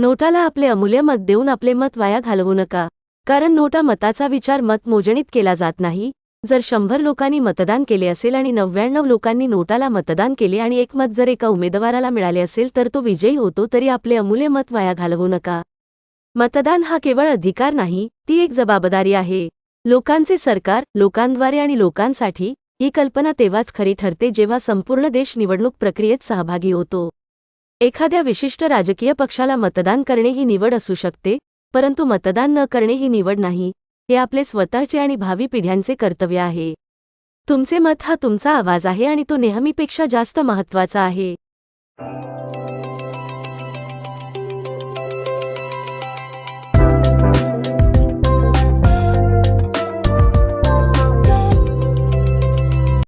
नोटाला आपले अमूल्य मत देऊन आपले मत वाया घालवू नका. कारण नोटा मताचा विचार मत मोजणीत केला जात नाही. जर शंभर लोकांनी मतदान केले असेल आणि नव्याण्णव लोकांनी नोटाला मतदान केले आणि एक मत जर एका उमेदवाराला मिळाले असेल तर तो विजयी होतो तरी आपले अमूल्य मत वाया घालवू नका. मतदान हा केवळ अधिकार नाही ती एक जबाबदारी आहे. लोकांचे सरकार लोकांद्वारे आणि लोकांसाठी ही कल्पना तेव्हाच खरी ठरते जेव्हा संपूर्ण देश निवडणूक प्रक्रियेत सहभागी होतो. एखाद्या विशिष्ट राजकीय पक्षाला मतदान करणे ही निवड असू शकते परंतु मतदान न करणे ही निवड नाही हे आपले स्वतःचे आणि भावी पिढ्यांचे कर्तव्य आहे. तुमचे मत हा तुमचा आवाज आहे आणि तो नेहमीपेक्षा जास्त महत्त्वाचा आहे.